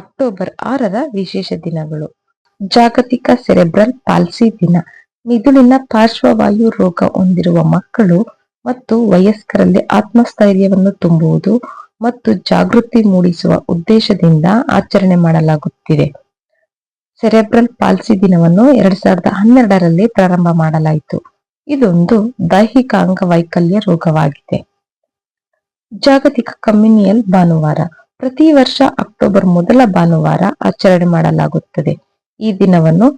October ಆರರ ವಿಶೇಷ ದಿನಗಳು. ಜಾಗತಿಕ ಸೆರೆಬ್ರಲ್ ಪಾಲ್ಸಿ ದಿನ. ಮಿದುಳಿನ ಪಾರ್ಶ್ವವಾಯು ರೋಗ ಹೊಂದಿರುವ ಮಕ್ಕಳು ಮತ್ತು ವಯಸ್ಕರಲ್ಲಿ ಆತ್ಮಸ್ಥೈರ್ಯವನ್ನು ತುಂಬುವುದು ಮತ್ತು ಜಾಗೃತಿ ಮೂಡಿಸುವ ಉದ್ದೇಶದಿಂದ ಆಚರಣೆ ಮಾಡಲಾಗುತ್ತಿದೆ. ಸೆರೆಬ್ರಲ್ ಪಾಲ್ಸಿ ದಿನವನ್ನು ಎರಡ್ ಸಾವಿರದ ಹನ್ನೆರಡರಲ್ಲಿ ಪ್ರಾರಂಭ ಮಾಡಲಾಯಿತು. ಇದೊಂದು ದೈಹಿಕ ಅಂಗವೈಕಲ್ಯ ರೋಗವಾಗಿದೆ. ಜಾಗತಿಕ ಕಮ್ಯುನಿಯಲ್ ಭಾನುವಾರ. ಪ್ರತಿ ವರ್ಷ ಅಕ್ಟೋಬರ್ ಮೊದಲ ಭಾನುವಾರ ಆಚರಣೆ ಮಾಡಲಾಗುತ್ತದೆ. ಈ ದಿನವನ್ನು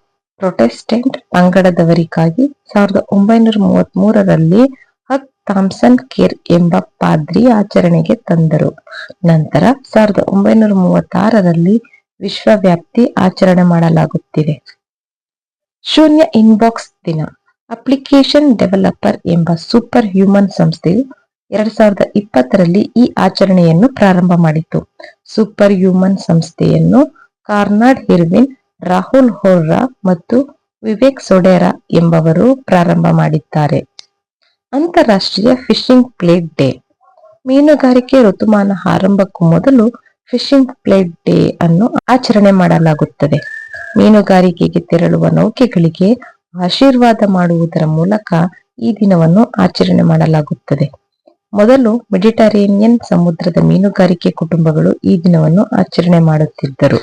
ಪ್ರೊಟೆಸ್ಟೆಂಟ್ ಪಂಗಡದವರಿಗಾಗಿ ಸಾವಿರದ ಒಂಬೈನೂರ ಮೂವತ್ತ್ ಮೂರರಲ್ಲಿ ಹಕ್ ಥಾಮ್ಸನ್ ಕೇರ್ ಎಂಬ ಪಾದ್ರಿ ಆಚರಣೆಗೆ ತಂದರು. ನಂತರ ಸಾವಿರದ ಒಂಬೈನೂರ ಮೂವತ್ತಾರರಲ್ಲಿ ವಿಶ್ವವ್ಯಾಪ್ತಿ ಆಚರಣೆ ಮಾಡಲಾಗುತ್ತಿದೆ. ಶೂನ್ಯ ಇನ್ಬಾಕ್ಸ್ ದಿನ. ಅಪ್ಲಿಕೇಶನ್ ಡೆವಲಪರ್ ಎಂಬ ಸೂಪರ್ ಹ್ಯೂಮನ್ ಸಂಸ್ಥೆಯು ಎರಡ್ ಸಾವಿರದ ಇಪ್ಪತ್ತರಲ್ಲಿ ಈ ಆಚರಣೆಯನ್ನು ಪ್ರಾರಂಭ ಮಾಡಿತು. ಸೂಪರ್ ಹ್ಯೂಮನ್ ಸಂಸ್ಥೆಯನ್ನು ಕಾರ್ನಾಡ್ ಹಿರ್ವಿನ್ ರಾಹುಲ್ ಹೋರ್ರಾ ಮತ್ತು ವಿವೇಕ್ ಸೊಡೇರಾ ಎಂಬವರು ಪ್ರಾರಂಭ ಮಾಡಿದ್ದಾರೆ. ಅಂತಾರಾಷ್ಟ್ರೀಯ ಫಿಶಿಂಗ್ ಪ್ಲೇಟ್ ಡೇ. ಮೀನುಗಾರಿಕೆ ಋತುಮಾನ ಆರಂಭಕ್ಕೂ ಮೊದಲು ಫಿಶಿಂಗ್ ಪ್ಲೇಟ್ ಡೇ ಅನ್ನು ಆಚರಣೆ ಮಾಡಲಾಗುತ್ತದೆ. ಮೀನುಗಾರಿಕೆಗೆ ತೆರಳುವ ನೌಕೆಗಳಿಗೆ ಆಶೀರ್ವಾದ ಮಾಡುವುದರ ಮೂಲಕ ಈ ದಿನವನ್ನು ಆಚರಣೆ ಮಾಡಲಾಗುತ್ತದೆ. ಮೊದಲು ಮೆಡಿಟರೇನಿಯನ್ ಸಮುದ್ರದ ಮೀನುಗಾರಿಕೆ ಕುಟುಂಬಗಳು ಈ ದಿನವನ್ನು ಆಚರಣೆ ಮಾಡುತ್ತಿದ್ದರು.